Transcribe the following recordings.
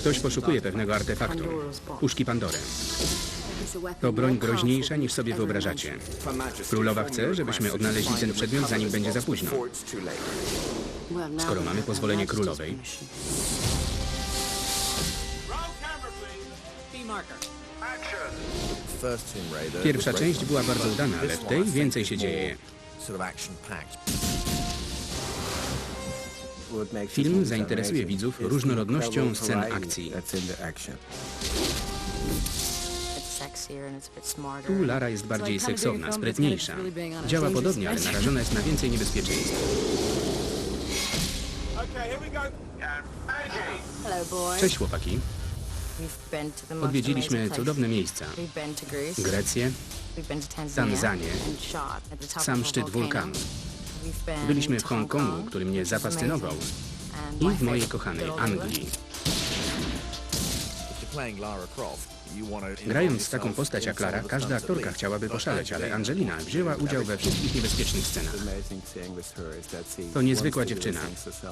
Ktoś poszukuje pewnego artefaktu. Puszki Pandory. To broń groźniejsza niż sobie wyobrażacie. Królowa chce, żebyśmy odnaleźli ten przedmiot, zanim będzie za późno. Skoro mamy pozwolenie królowej, Pierwsza część była bardzo udana, ale w tej więcej się dzieje. Film zainteresuje widzów różnorodnością scen akcji. Tu Lara jest bardziej seksowna, sprytniejsza. Działa podobnie, ale narażona jest na więcej niebezpieczeństw. Cześć chłopaki. Odwiedziliśmy cudowne miejsca. Grecję, Tanzanię, sam szczyt wulkanu. Byliśmy w Hongkongu, który mnie zafascynował. I w mojej kochanej Anglii. Grając taką postać jak Lara, każda aktorka chciałaby poszaleć, ale Angelina wzięła udział we wszystkich niebezpiecznych scenach. To niezwykła dziewczyna.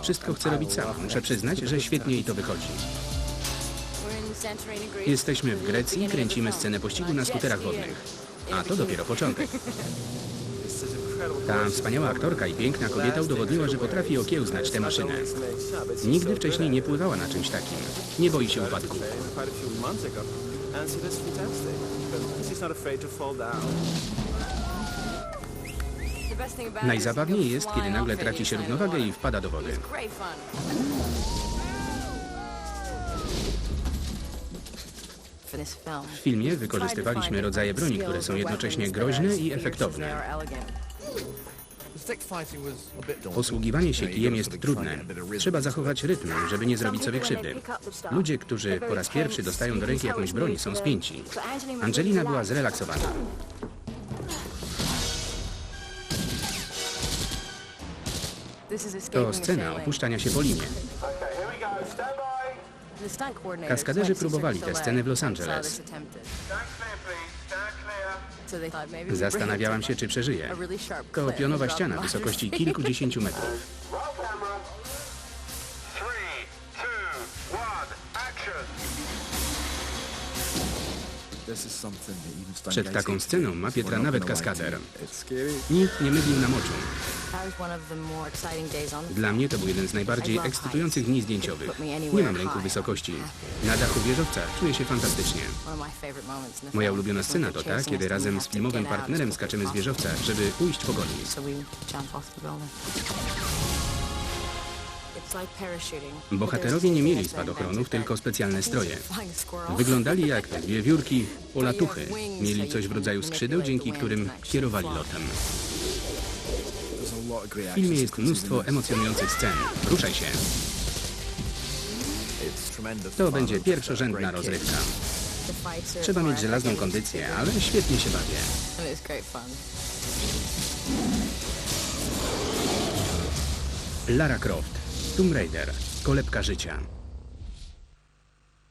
Wszystko chce robić sama. Muszę przyznać, że świetnie jej to wychodzi. Jesteśmy w Grecji i kręcimy scenę pościgu na skuterach wodnych. A to dopiero początek. Ta wspaniała aktorka i piękna kobieta udowodniła, że potrafi okiełznać tę maszynę. Nigdy wcześniej nie pływała na czymś takim. Nie boi się upadku. Najzabawniej jest, kiedy nagle traci się równowagę i wpada do wody. W filmie wykorzystywaliśmy rodzaje broni, które są jednocześnie groźne i efektowne. Posługiwanie się kijem jest trudne. Trzeba zachować rytm, żeby nie zrobić sobie krzywdy. Ludzie, którzy po raz pierwszy dostają do ręki jakąś broń, są spięci. Angelina była zrelaksowana. To scena opuszczania się po linie. Kaskaderzy próbowali tę scenę w Los Angeles. Zastanawiałam się, czy przeżyję. To pionowa ściana wysokości kilkudziesięciu metrów. Przed taką sceną ma Pietra nawet kaskader. Nikt nie mylił nam oczu. Dla mnie to był jeden z najbardziej ekscytujących dni zdjęciowych. Nie mam lęku wysokości. Na dachu wieżowca czuję się fantastycznie. Moja ulubiona scena to ta, kiedy razem z filmowym partnerem skaczemy z wieżowca, żeby ujść po godni. Bohaterowie nie mieli spadochronów, tylko specjalne stroje. Wyglądali jak dwie wiórki polatuchy. Mieli coś w rodzaju skrzydeł, dzięki którym kierowali lotem. W filmie jest mnóstwo emocjonujących scen. Ruszaj się. To będzie pierwszorzędna rozrywka. Trzeba mieć żelazną kondycję, ale świetnie się bawię. Lara Croft, Tomb Raider, kolebka życia.